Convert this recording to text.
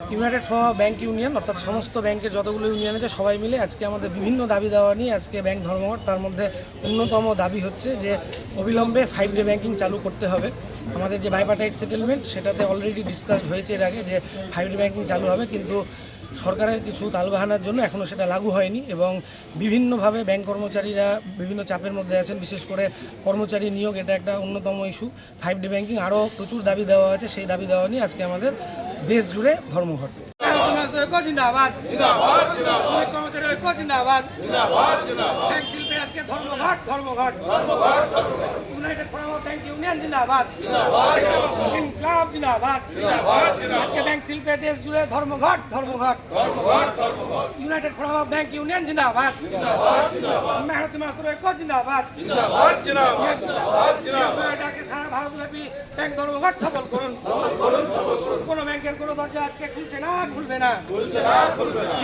United for bank union, অর্থাৎ সমস্ত ব্যাংকের যতগুলো ইউনিয়ন আছে, সবাই মিলে আজকে আমাদের বিভিন্ন দাবি দেওয়া নিয়ে আজকে ব্যাংক ধর্মঘট, তার মধ্যে অন্যতম দাবি হচ্ছে যে অবিলম্বে ফাইভ ডে ব্যাঙ্কিং চালু করতে হবে। আমাদের যে বাইপাটাইট সেটেলমেন্ট সেটাতে অলরেডি ডিসকাস হয়েছে এর আগে যে ফাইভ ডে ব্যাঙ্কিং চালু হবে, কিন্তু সরকারের কিছু তালবাহানার জন্য এখনও সেটা লাগু হয়নি এবং বিভিন্নভাবে ব্যাংক কর্মচারীরা বিভিন্ন চাপের মধ্যে আছেন বিশেষ করে কর্মচারী নিয়োগ এটা একটা অন্যতম ইস্যু। ফাইভ ডি ব্যাংকিং আরও প্রচুর দাবি দেওয়া আছে সেই দাবি দেওয়া নিয়ে আজকে আমাদের দেশ জুড়ে ধর্মঘট। জিন্দাবাদ। শ্রমিক কর্মচারী ঐক্য জিন্দাবাদ। ব্যাংক শিল্পে আজকে ধর্মঘট। ইউনাইটেড ইউনিয়ন জিন্দাবাদ। ক্লাব জিন্দাবাদ। আজকে ব্যাংক শিল্পে দেশ জুড়ে ধর্মঘট ধর্মঘট। United Forum of Bank Union জিন্দাবাদ। মেহনতি মাস্টার ঐক্য জিন্দাবাদ। এটাকে সারা ভারতব্যাপী ব্যাংক ধর্মঘট সফল করুন। কোন ব্যাংকের কোনো দরজা আজকে খুলছে না, খুলবে না।